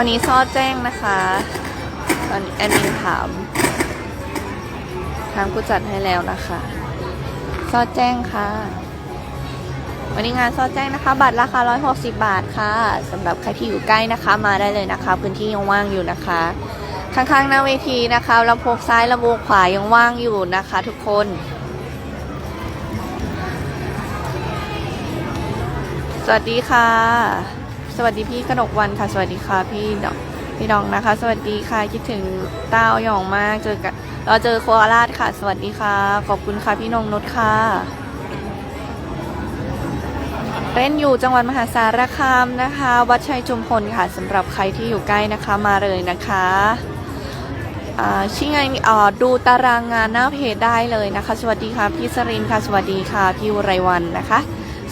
วันนี้ซอดแจ้งนะคะตอนแอดมินถาม ทางผู้จัดให้แล้วนะคะซอดแจ้งค่ะ วันนี้งานซอดแจ้งนะคะ บัตรราคา 160 บาทค่ะสำหรับใครที่อยู่ใกล้นะคะมาได้เลยนะคะ พื้นที่ยังว่างอยู่นะคะ ข้างๆหน้าเวทีนะคะลำโพงซ้ายลำโพงขวายังว่างอยู่นะคะ ทุกคนสวัสดีค่ะ สวัสดีพี่กนกวันค่ะ สวัสดีค่ะพี่ดอกพี่ดองนะคะ สวัสดีค่ะคิดถึงเต้าหยองมากเจอกันเราเจอโคราชค่ะ สวัสดีค่ะ ขอบคุณค่ะพี่นงนุชค่ะเล่นอยู่จังหวัดมหาสารคามนะคะ วัดชัยจุมพลค่ะสำหรับใครที่อยู่ใกล้นะคะมาเลยนะคะอ่าชื่อไงอ่าดูตารางงานหน้าเพจได้เลยนะคะ สวัสดีค่ะพี่สรินค่ะ สวัสดีค่ะพี่อุไรวันนะคะ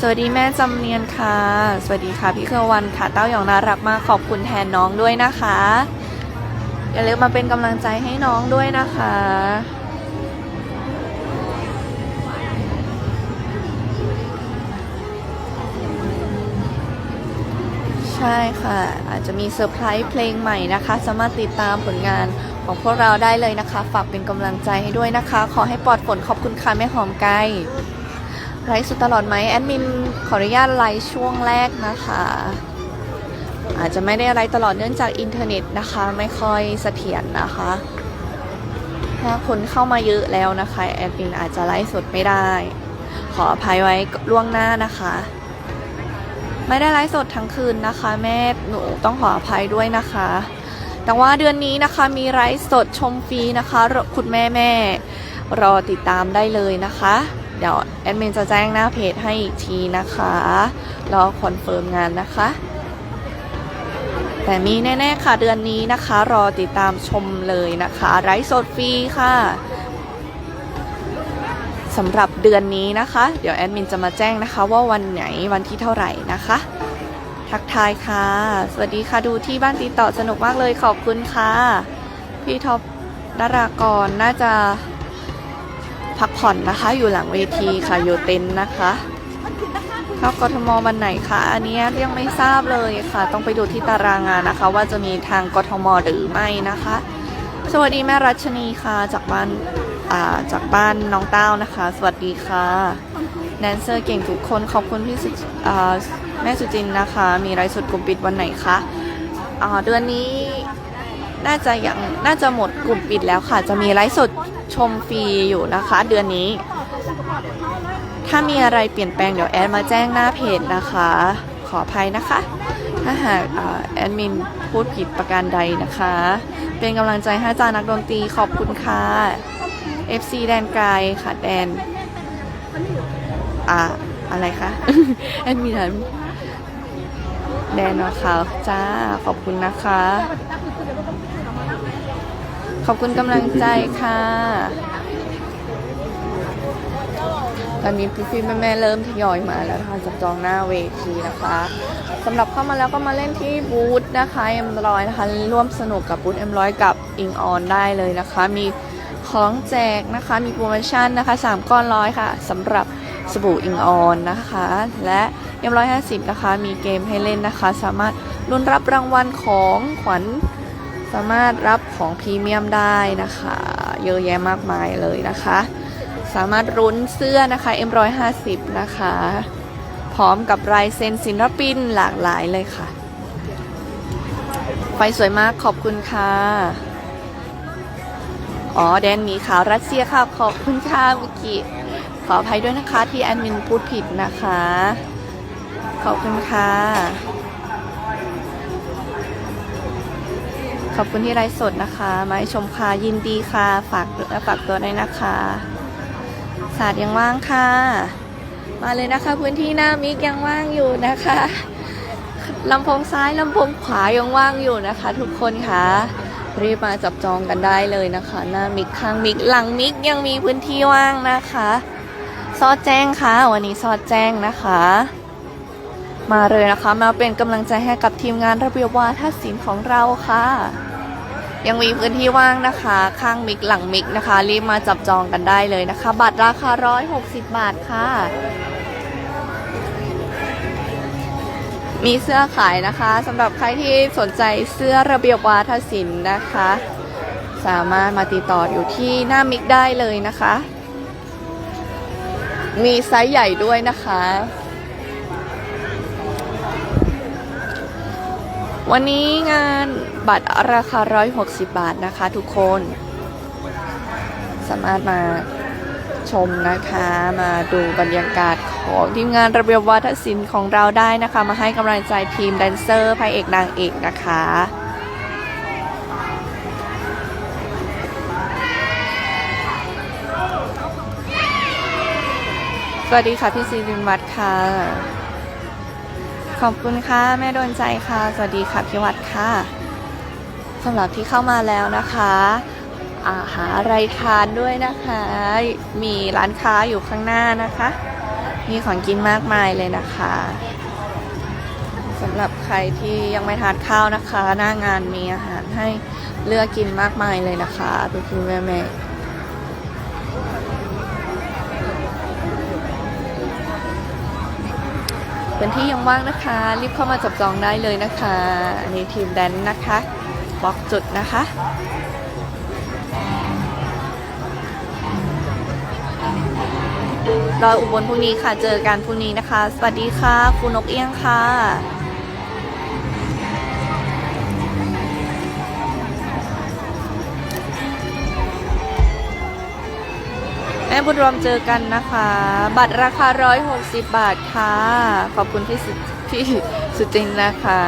สวัสดีแม่จำเนียนค่ะ สวัสดีค่ะพี่เครือวันค่ะเต้าหยองน่ารักมากขอบคุณแทนน้องด้วยนะคะ อย่าลืมมาเป็นกำลังใจให้น้องด้วยนะคะ ใช่ค่ะ อาจจะมีเซอร์ไพรส์เพลงใหม่นะคะ สามารถติดตามผลงานของพวกเราได้เลยนะคะ ฝากเป็นกำลังใจให้ด้วยนะคะ ขอให้ปลอดฝนขอบคุณค่ะแม่หอมไก่ ไลฟ์สดตลอดไหมแอดมินขออนุญาตไลฟ์ช่วงแรกนะคะ อาจจะไม่ได้ไลฟ์ตลอดเนื่องจากอินเทอร์เน็ตนะคะ ไม่ค่อยเสถียรนะคะ ถ้าคนเข้ามาเยอะแล้วนะคะแอดมินอาจจะไลฟ์สดไม่ได้ ขออภัยไว้ล่วงหน้านะคะ ไม่ได้ไลฟ์สดทั้งคืนนะคะ แม่หนูต้องขออภัยด้วยนะคะแต่ว่าเดือนนี้นะคะมีไลฟ์สดชมฟรีนะคะ คุณแม่แม่รอติดตามได้เลยนะคะ เดี๋ยวแอดมินจะแจ้งหน้าเพจให้อีกทีนะคะ รอคอนเฟิร์มงานนะคะ แต่มีแน่ ๆ ค่ะเดือนนี้นะคะ รอติดตามชมเลยนะคะไลฟ์สดฟรีค่ะสำหรับเดือนนี้นะคะ เดี๋ยวแอดมินจะมาแจ้งนะคะ ว่าวันไหนวันที่เท่าไหร่นะคะ ทักทายค่ะ สวัสดีค่ะดูที่บ้านติดต่อสนุกมากเลยขอบคุณค่ะ พี่ท็อปดารากรน่าจะ พักผ่อนนะคะ อยู่หลังเวทีค่ะอยู่เต็นท์นะคะเข้ากทมวันไหนคะอันนี้ยังไม่ทราบเลยค่ะ ต้องไปดูที่ตารางงานนะคะ ว่าจะมีทางกทมหรือไม่นะคะ สวัสดีแม่รัชนีค่ะจากบ้านาจากบ้านน้องเต้านะคะ สวัสดีค่ะแดนเซอร์เก่งทุกคนขอบคุณพี่สุอ่าแม่สุจินนะคะ มีไลฟ์สดกลุ่มปิดวันไหนคะเดือนนี้น่าจะยังน่าจะหมดกลุ่มปิดแล้วค่ะ จะมีไลฟ์สด ชมฟรีอยู่นะคะเดือนนี้ ถ้ามีอะไรเปลี่ยนแปลงเดี๋ยวแอดมาแจ้งหน้าเพจนะคะ ขออภัยนะคะ ถ้าหากแอดมินพูดผิดประการใดนะคะ เป็นกำลังใจให้อาจารย์นักดนตรีขอบคุณค่ะ FC แดนไกลค่ะแดนอ่าอะไรคะแอดมินหันแดนนะคะจ้าขอบคุณนะคะ ขอบคุณกำลังใจค่ะ ตอนนี้พี่ๆแม่ๆเริ่มทยอยมาแล้วนะคะจับจองหน้าเวทีนะคะสำหรับเข้ามาแล้วก็มาเล่นที่บูธนะคะเอ็มร้อยนะคะร่วมสนุกกับบูธเอ็มร้อยกับอิงออนได้เลยนะคะ มีของแจกนะคะมีโปรโมชั่นนะคะ 3 ก้อนร้อยค่ะสำหรับสบู่อิงออนนะคะ และเอ็มร้อยห้าสิบนะคะ มีเกมให้เล่นนะคะ สามารถลุ้นรับรางวัลของขวัญ สามารถรับของพรีเมียมได้นะคะ เยอะแยะมากมายเลยนะคะ สามารถรุ้นเสื้อนะคะ M150 นะคะ พร้อมกับลายเซ็นศิลปินหลากหลายเลยค่ะ ไฟสวยมากขอบคุณค่ะ อ๋อแดนหมีขาวรัสเซียค่ะ ขอบคุณค่ะเมื่อกี้ขออภัยด้วยนะคะที่แอดมินพูดผิดนะคะ ขอบคุณค่ะ ขอบคุณที่ไลฟ์สดนะคะ มาชมค่ะยินดีค่ะ ฝากและฝากตัวด้วยนะคะ ศาสตร์ยังว่างค่ะ มาเลยนะคะ พื้นที่หน้ามิกยังว่างอยู่นะคะลำโพงซ้ายลำโพงขวายังว่างอยู่นะคะ ทุกคนค่ะรีบมาจับจองกันได้เลยนะคะ หน้ามิกข้างมิกหลังมิกยังมีพื้นที่ว่างนะคะ ซอดแจ้งค่ะ วันนี้ซอดแจ้งนะคะ มาเลยนะคะ มาเป็นกำลังใจให้กับทีมงานระเบียบวาทศิลป์ของเราค่ะ ยังมีพื้นที่ว่างนะคะ ข้างมิกหลังมิกนะคะ รีบมาจับจองกันได้เลยนะคะ บัตรราคา 160 บาทค่ะ มีเสื้อขายนะคะสำหรับใครที่สนใจเสื้อระเบียบวาทศิลป์นะคะ สามารถมาติดต่ออยู่ที่หน้ามิกได้เลยนะคะ มีไซส์ใหญ่ด้วยนะคะ วันนี้งานบัตรราคา 160 บาทนะคะทุกคน สามารถมาชมนะคะมาดูบรรยากาศของทีมงานระเบียบวัฒนศิลป์ของเราได้นะคะ มาให้กำลังใจทีมแดนเซอร์พระเอกนางเอกนะคะสวัสดีค่ะ พี่ซีรินวัฒน์ค่ะ ขอบคุณค่ะ แม่โดนใจค่ะ สวัสดีค่ะพี่วัดค่ะสำหรับที่เข้ามาแล้วนะคะอาหาอะไรทานด้วยนะคะ มีร้านค้าอยู่ข้างหน้านะคะ มีของกินมากมายเลยนะคะสำหรับใครที่ยังไม่ทานข้าวนะคะ หน้างานมีอาหารให้เลือกกินมากมายเลยนะคะพี่พี่แม่แม่ ๆเป็นที่ยังว่างนะคะ รีบเข้ามาจับจองได้เลยนะคะอันนี้ทีมแดนนะคะบล็อกจุดนะคะรอยอุบลพรุ่งนี้ค่ะ เจอกันพรุ่งนี้นะคะ สวัสดีค่ะ คุณนกเอี้ยงค่ะ ม่บุญรวมเจอกันนะคะ บัตรราคา 160 บาทค่ะ ขอบคุณพี่สุพี่สุจินนะคะ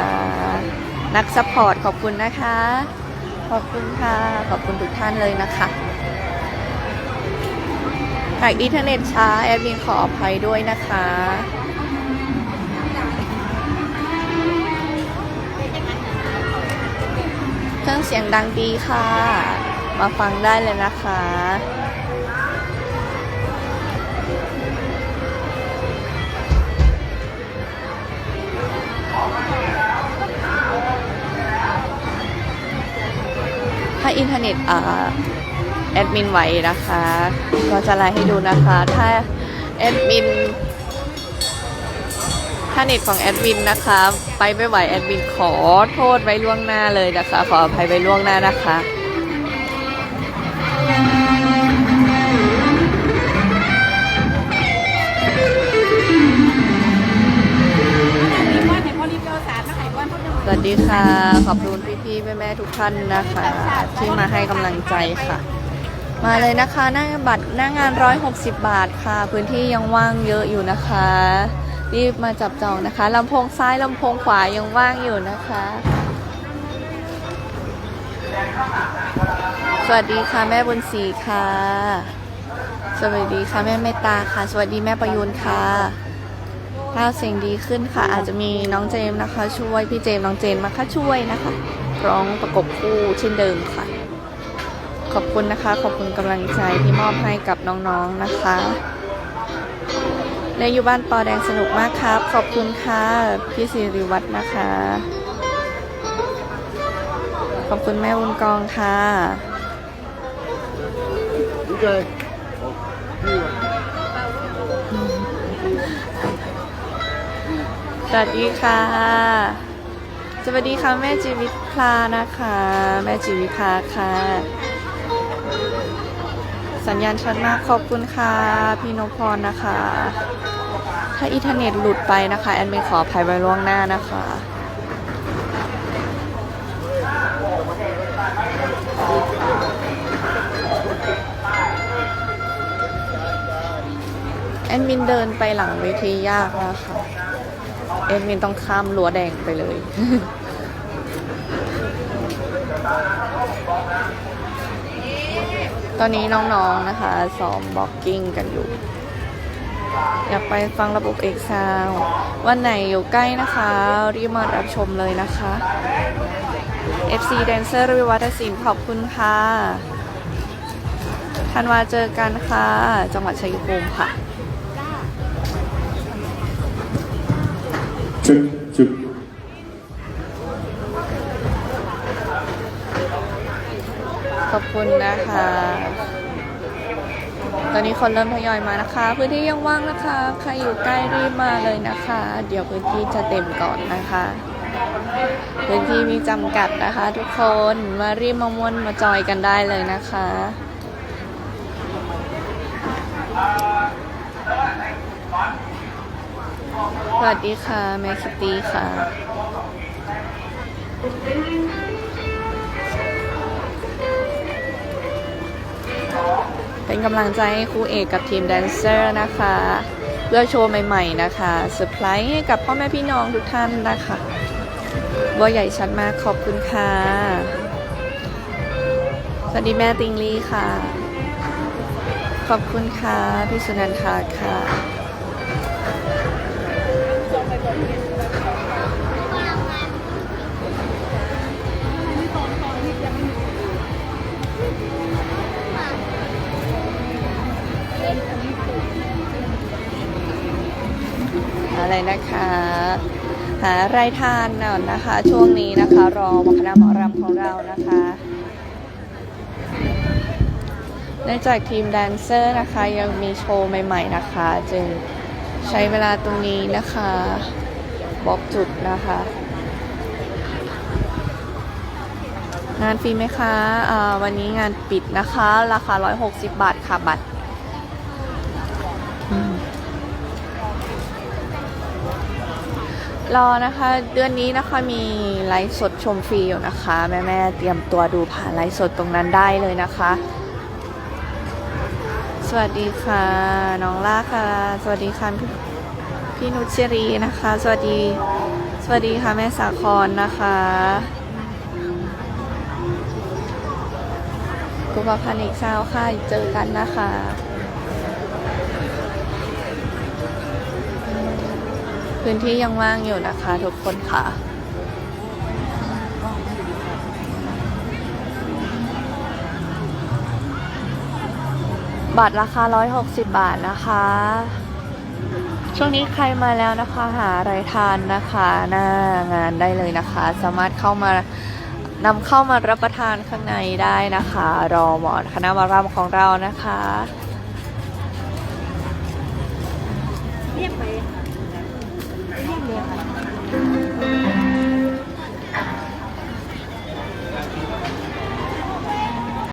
นักซัพพอร์ตขอบคุณนะคะ ขอบคุณค่ะ ขอบคุณทุกท่านเลยนะคะหากอินเทอร์เน็ตช้า แอดมินขออภัยด้วยนะคะเครื่องเสียงดังดีค่ะ มาฟังได้เลยนะคะาอินเทอร์เน็ตแอดมินไหวนะคะ ก็จะไลน์ให้ดูนะคะ ถ้าแอดมินถ้าเน็ตของแอดมินนะคะ ไปไม่ไหวแอดมินขอโทษไว้ล่วงหน้าเลยนะคะ ขออภัยไว้ล่วงหน้านะคะ วัสดีค่ะ ขอบคุณพี่ๆแม่ๆทุกท่านนะคะ ที่มาให้กำลังใจค่ะ มาเลยนะคะหน้าบัตรหน้างาน 160 บาทค่ะ พื้นที่ยังว่างเยอะอยู่นะคะ รีบมาจับจองนะคะลำโพงซ้ายลำโพงขวายังว่างอยู่นะคะ สวัสดีค่ะแม่บุญศรีค่ะ สวัสดีค่ะแม่เมตตาค่ะ สวัสดีแม่ประยุนค่ะ ถ้าเสียงดีขึ้นค่ะ อาจจะมีน้องเจมส์นะคะ ช่วยพี่เจมส์น้องเจนมาค่ะช่วยนะคะ ร้องประกบคู่เช่นเดิมค่ะ ขอบคุณนะคะ ขอบคุณกำลังใจที่มอบให้กับน้องๆนะคะในอยู่บ้านปอแดงสนุกมากครับ ขอบคุณค่ะพี่สิริวัฒน์นะคะ ขอบคุณแม่บุญกองค่ะ สวัสดีค่ะ สวัสดีค่ะแม่จีวิพลานะคะ แม่จีวิพาค่ะ สัญญาณชัดมากขอบคุณค่ะ พี่นพพรนะคะ ถ้าอินเทอร์เน็ตหลุดไปนะคะ แอดมินขออภัยไว้ล่วงหน้านะคะแอดมินเดินไปหลังเวทียากมากค่ะ แอดมินต้องข้ามรั้วแดงไปเลย ตอนนี้น้องๆนะคะซ้อมบ็อกกิ้งกันอยู่ อยากไปฟังระบบเอกซาววันไหนอยู่ใกล้นะคะ รีบมารับชมเลยนะคะ FC Dancer วิวัฒศิลป์ขอบคุณค่ะธันวาเจอกันค่ะ จังหวัดชัยภูมิค่ะ Check, check. ขอบคุณนะคะ ตอนนี้คนเริ่มทยอยมานะคะ พื้นที่ยังว่างนะคะ ใครอยู่ใกล้รีบมาเลยนะคะ เดี๋ยวพื้นที่จะเต็มก่อนนะคะ พื้นที่มีจำกัดนะคะ ทุกคนมารีบมาม่วนมาจอยกันได้เลยนะคะ สวัสดีค่ะ แม่คิตตี้ค่ะ เป็นกำลังใจให้ครูเอกกับทีมแดนเซอร์นะคะเพื่อโชว์ใหม่ๆนะคะเซอร์ไพรส์ให้กับพ่อแม่พี่น้องทุกท่านนะคะบัวใหญ่ชัดมากขอบคุณค่ะ สวัสดีแม่ติงลี่ค่ะ ขอบคุณค่ะ พี่สุนันทาค่ะ อะไรนะคะ หาไรทานน่อยนะคะ ช่วงนี้นะคะ รอวัคณะหมอรำของเรานะคะเนื่องจากทีมแดนเซอร์นะคะยังมีโชว์ใหม่ ๆ นะคะ จึง ใช้เวลาตรงนี้นะคะบอกจุดนะคะ งานฟรีไหมคะอ่าวันนี้งานปิดนะคะ ราคา 160 บาทค่ะบัตรอืมรอนะคะ เดือนนี้นะคะมีไลฟ์สดชมฟรีอยู่นะคะ แม่แม่ๆเตรียมตัวดูผ่านไลฟ์สดตรงนั้นได้เลยนะคะ สวัสดีค่ะน้องล่าค่ะ สวัสดีค่ะพี่พี่นุชเชรีนะคะ สวัสดี สวัสดีค่ะแม่สาครนะคะกุบพันธ์อีกเช้าค่ะเจอกันนะคะพื้นที่ยังว่างอยู่นะคะทุกคนค่ะ บัตรราคา 160 บาทนะคะ ช่วงนี้ใครมาแล้วนะคะหาอะไรทานนะคะหน้างานได้เลยนะคะ สามารถเข้ามานำเข้ามารับประทานข้างในได้นะคะ รอหมอนคณะมารำของเรานะคะ